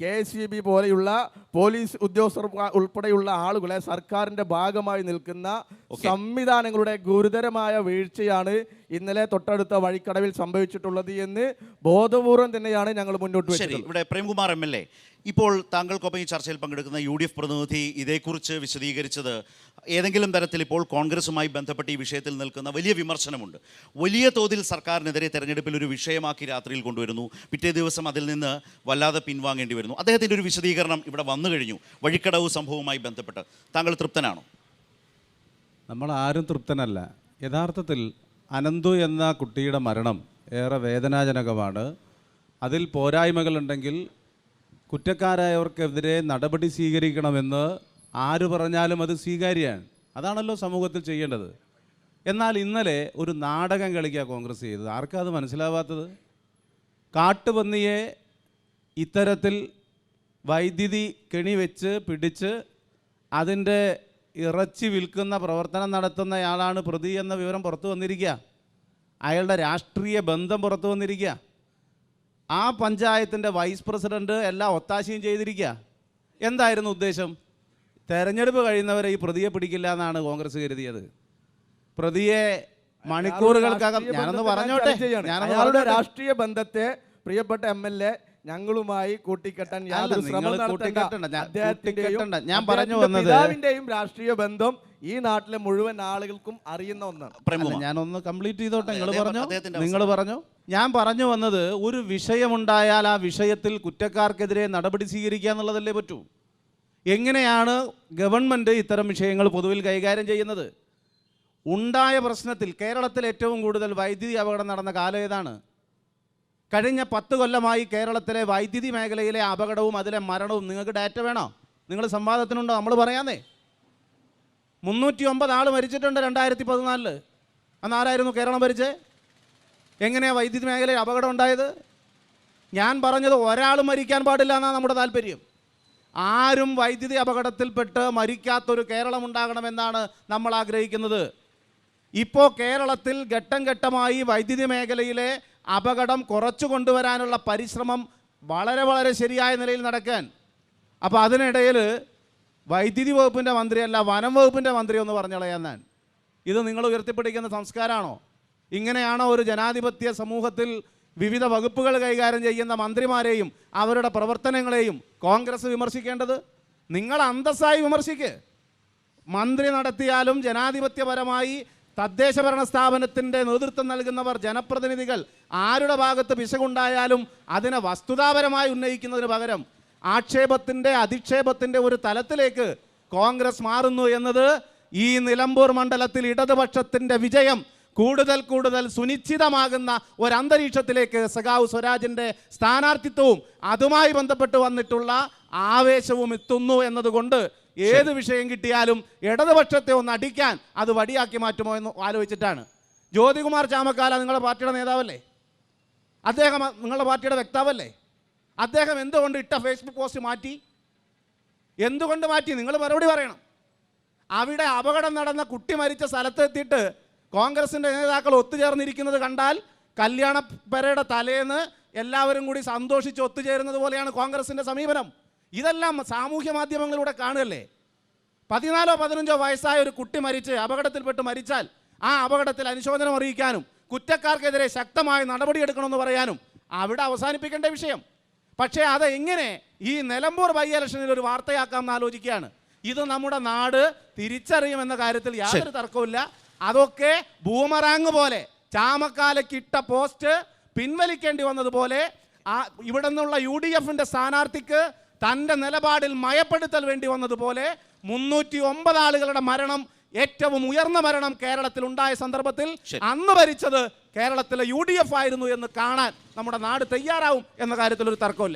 K E B പോലെയുള്ള police ഉദ്യോഗസ്ഥർ ഉൾപ്പെടെയുള്ള ആളുകളെ സർക്കാരിന്റെ ഭാഗമായി നിൽക്കുന്ന സംവിധാനങ്ങളുടെ ഗുരുതരമായ വീഴ്ചയാണ് ഇന്നലെ തൊട്ടടുത്ത വഴിക്കടവിൽ സംഭവിച്ചിട്ടുള്ളത് എന്ന് ബോധപൂർവം തന്നെയാണ് ഞങ്ങൾ മുന്നോട്ട് ശരി വെച്ചത് ഇവിടെ പ്രേംകുമാർ എം എൽ എ. ഇപ്പോൾ താങ്കൾക്കൊപ്പം ഈ ചർച്ചയിൽ പങ്കെടുക്കുന്ന യു ഡി എഫ് പ്രതിനിധി ഇതേക്കുറിച്ച് വിശദീകരിച്ചത് ഏതെങ്കിലും തരത്തിൽ ഇപ്പോൾ കോൺഗ്രസുമായി ബന്ധപ്പെട്ട് ഈ വിഷയത്തിൽ നിൽക്കുന്ന വലിയ വിമർശനമുണ്ട്. വലിയ തോതിൽ സർക്കാരിനെതിരെ തെരഞ്ഞെടുപ്പിൽ ഒരു വിഷയമാക്കി രാത്രിയിൽ കൊണ്ടുവരുന്നു. പിറ്റേ ദിവസം അതിൽ നിന്ന് വല്ലാതെ പിൻവാങ്ങേണ്ടി വരുന്നു. അദ്ദേഹത്തിന്റെ ഒരു വിശദീകരണം ഇവിടെ വന്നു കഴിഞ്ഞു. വഴിക്കടവ് സംഭവവുമായി ബന്ധപ്പെട്ട്. താങ്കൾ തൃപ്തനാണോ? നമ്മൾ ആരും തൃപ്തനല്ല. യഥാർത്ഥത്തിൽ അനന്തു എന്ന കുട്ടിയുടെ മരണം ഏറെ വേദനാജനകമാണ്. അതിൽ പോരായ്മകളുണ്ടെങ്കിൽ കുറ്റക്കാരായവർക്കെതിരെ നടപടി സ്വീകരിക്കണമെന്ന് ആര് പറഞ്ഞാലും അത് സ്വീകാര്യമാണ്. അതാണല്ലോ സമൂഹത്തിൽ ചെയ്യേണ്ടത്. എന്നാൽ ഇന്നലെ ഒരു നാടകം കളിക്കുക കോൺഗ്രസ് ചെയ്തത്. ആർക്കാ അത് മനസ്സിലാവാത്തത്? കാട്ടുപന്നിയെ ഇത്തരത്തിൽ വൈദ്യുതി കെണി വെച്ച് പിടിച്ച് അതിന്റെ ഇറച്ചി വിൽക്കുന്ന പ്രവർത്തനം നടത്തുന്നയാളാണ് പ്രതി എന്ന വിവരം പുറത്തു വന്നിരിക്കുക. അയാളുടെ രാഷ്ട്രീയ ബന്ധം പുറത്തു വന്നിരിക്കുക. ആ പഞ്ചായത്തിന്റെ വൈസ് പ്രസിഡന്റ് എല്ലാം ഒത്താശയും ചെയ്തിരിക്കുക. എന്തായിരുന്നു ഉദ്ദേശം? തെരഞ്ഞെടുപ്പ് കഴിയുന്നവരെ ഈ പ്രതിയെ പിടിക്കില്ല എന്നാണ് കോൺഗ്രസ് കരുതിയത്. പ്രതിയെ മണിക്കൂറുകൾക്കകം പറഞ്ഞോട്ടെ. ഞാനൊന്ന് പറഞ്ഞോട്ടെ. രാഷ്ട്രീയ ബന്ധത്തെ പ്രിയപ്പെട്ട എം എൽ എ ഞങ്ങളുമായി കൂട്ടിക്കെട്ടാൻ യാതൊരു ശ്രമം നടത്തണ്ട. ഞാൻ- അദ്ദേഹത്തിന്റെയും ഞാൻ പറഞ്ഞു വന്നത് പിതാവിന്റെയും രാഷ്ട്രീയ ബന്ധം ഈ നാട്ടിലെ മുഴുവൻ ആളുകൾക്കും അറിയുന്ന ഒന്നാണ്. ഞാൻ ഒന്ന് ഞാനൊന്ന് കംപ്ലീറ്റ് ചെയ്തോട്ടെ? നിങ്ങൾ പറഞ്ഞു? നിങ്ങൾ പറഞ്ഞു? ഞാൻ പറഞ്ഞു വന്നത് ഒരു വിഷയമുണ്ടായാൽ ആ വിഷയത്തിൽ കുറ്റക്കാർക്കെതിരെ നടപടി സ്വീകരിക്കുക എന്നുള്ളതല്ലേ പറ്റൂ? എങ്ങനെയാണ് ഗവൺമെന്റ് ഇത്തരം വിഷയങ്ങൾ പൊതുവിൽ കൈകാര്യം ചെയ്യുന്നത്? ഉണ്ടായ പ്രശ്നത്തിൽ കേരളത്തിൽ ഏറ്റവും കൂടുതൽ വൈദ്യുതി അപകടം നടന്ന കാലം ഏതാണ്? കഴിഞ്ഞ പത്ത് കൊല്ലമായി കേരളത്തിലെ വൈദ്യുതി മേഖലയിലെ അപകടവും അതിലെ മരണവും നിങ്ങൾക്ക് ഡാറ്റ വേണോ? നിങ്ങൾ സംവാദത്തിനുണ്ടോ? നമ്മൾ പറയാന്നേ. മുന്നൂറ്റി ഒമ്പത് ആൾ മരിച്ചിട്ടുണ്ട് രണ്ടായിരത്തി പതിനാലിൽ അന്ന് ആരായിരുന്നു കേരളം ഭരിച്ചേ. എങ്ങനെയാണ് വൈദ്യുതി മേഖലയിൽ അപകടം ഉണ്ടായത്? ഞാൻ പറഞ്ഞത് ഒരാൾ മരിക്കാൻ പാടില്ല എന്നാണ് നമ്മുടെ താല്പര്യം. ആരും വൈദ്യുതി അപകടത്തിൽപ്പെട്ട് മരിക്കാത്തൊരു കേരളം ഉണ്ടാകണമെന്നാണ് നമ്മൾ ആഗ്രഹിക്കുന്നത്. ഇപ്പോൾ കേരളത്തിൽ ഘട്ടം ഘട്ടമായി വൈദ്യുതി മേഖലയിലെ അപകടം കുറച്ചു കൊണ്ടുവരാനുള്ള പരിശ്രമം വളരെ വളരെ ശരിയായ നിലയിൽ നടക്കാൻ. അപ്പോൾ അതിനിടയിൽ വൈദ്യുതി വകുപ്പിന്റെ മന്ത്രിയല്ല വനം വകുപ്പിന്റെ മന്ത്രി എന്ന് പറഞ്ഞളയാൻ ഞാൻ ഇത് നിങ്ങൾ ഉയർത്തിപ്പിടിക്കുന്ന സംസ്കാരമാണോ? ഇങ്ങനെയാണോ ഒരു ജനാധിപത്യ സമൂഹത്തിൽ വിവിധ വകുപ്പുകൾ കൈകാര്യം ചെയ്യുന്ന മന്ത്രിമാരെയും അവരുടെ പ്രവർത്തനങ്ങളെയും കോൺഗ്രസ് വിമർശിക്കേണ്ടത്? നിങ്ങൾ അന്തസ്സായി വിമർശിക്ക്. മന്ത്രി നടത്തിയാലും ജനാധിപത്യപരമായി തദ്ദേശ ഭരണ സ്ഥാപനത്തിന്റെ നേതൃത്വം നൽകുന്നവർ ജനപ്രതിനിധികൾ ആരുടെ ഭാഗത്ത് പിശകുണ്ടായാലും അതിനെ വസ്തുതാപരമായി ഉന്നയിക്കുന്നതിന് പകരം ആക്ഷേപത്തിന്റെ അധിക്ഷേപത്തിന്റെ ഒരു തലത്തിലേക്ക് കോൺഗ്രസ് മാറുന്നു എന്നത് ഈ നിലമ്പൂർ മണ്ഡലത്തിൽ ഇടതുപക്ഷത്തിന്റെ വിജയം കൂടുതൽ കൂടുതൽ സുനിശ്ചിതമാകുന്ന ഒരു അന്തരീക്ഷത്തിലേക്ക് സഖാവ് സ്വരാജിന്റെ സ്ഥാനാർത്ഥിത്വവും അതുമായി ബന്ധപ്പെട്ട് വന്നിട്ടുള്ള ആവേശവും എത്തുന്നു എന്നതുകൊണ്ട് ഏത് വിഷയം കിട്ടിയാലും ഇടതുപക്ഷത്തെ ഒന്ന് അടിക്കാൻ അത് വടിയാക്കി മാറ്റുമോ എന്ന് ആലോചിച്ചിട്ടാണ്. ജ്യോതികുമാർ ചാമക്കാല നിങ്ങളുടെ പാർട്ടിയുടെ നേതാവല്ലേ? അദ്ദേഹം നിങ്ങളുടെ പാർട്ടിയുടെ വ്യക്താവല്ലേ? അദ്ദേഹം എന്തുകൊണ്ട് ഇട്ട ഫേസ്ബുക്ക് പോസ്റ്റ് മാറ്റി? എന്തുകൊണ്ട് മാറ്റി? നിങ്ങൾ മറുപടി പറയണം. അവിടെ അപകടം നടന്ന കുട്ടി മരിച്ച സ്ഥലത്ത് എത്തിയിട്ട് കോൺഗ്രസിന്റെ നേതാക്കൾ ഒത്തുചേർന്നിരിക്കുന്നത് കണ്ടാൽ കല്യാണപ്പെരയുടെ തലേന്ന് എല്ലാവരും കൂടി സന്തോഷിച്ച് ഒത്തുചേരുന്നത് പോലെയാണ് കോൺഗ്രസിന്റെ സമീപനം. ഇതെല്ലാം സാമൂഹ്യ മാധ്യമങ്ങളിലൂടെ കാണുകയല്ലേ? പതിനാലോ പതിനഞ്ചോ വയസ്സായ ഒരു കുട്ടി മരിച്ച് അപകടത്തിൽപ്പെട്ട് മരിച്ചാൽ ആ അപകടത്തിൽ അനുശോചനം അറിയിക്കാനും കുറ്റക്കാർക്കെതിരെ ശക്തമായ നടപടിയെടുക്കണമെന്ന് പറയാനും അവിടെ അവസാനിപ്പിക്കേണ്ട വിഷയം. പക്ഷേ അത് എങ്ങനെ ഈ നിലമ്പൂർ ബൈ ഇലക്ഷനിൽ ഒരു വാർത്തയാക്കാമെന്ന് ആലോചിക്കുകയാണ്. ഇത് നമ്മുടെ നാട് തിരിച്ചറിയുമെന്ന കാര്യത്തിൽ യാതൊരു തർക്കവുമില്ല. അതൊക്കെ ബൂമറാങ് പോലെ ചാമക്കാലക്കിട്ട പോസ്റ്റ് പിൻവലിക്കേണ്ടി വന്നതുപോലെ ആ ഇവിടെ നിന്നുള്ള യു ഡി എഫിന്റെ സ്ഥാനാർത്ഥിക്ക് തന്റെ നിലപാടിൽ മയപ്പെടുത്തൽ വേണ്ടി വന്നതുപോലെ മുന്നൂറ്റി ഒമ്പത് ആളുകളുടെ മരണം ഏറ്റവും ഉയർന്ന മരണം കേരളത്തിൽ ഉണ്ടായ സന്ദർഭത്തിൽ അന്ന് ഭരിച്ചത് കേരളത്തിലെ യു ഡി എഫ് ആയിരുന്നു എന്ന് കാണാൻ നമ്മുടെ നാട് തയ്യാറാവും എന്ന കാര്യത്തിൽ ഒരു തർക്കമില്ല.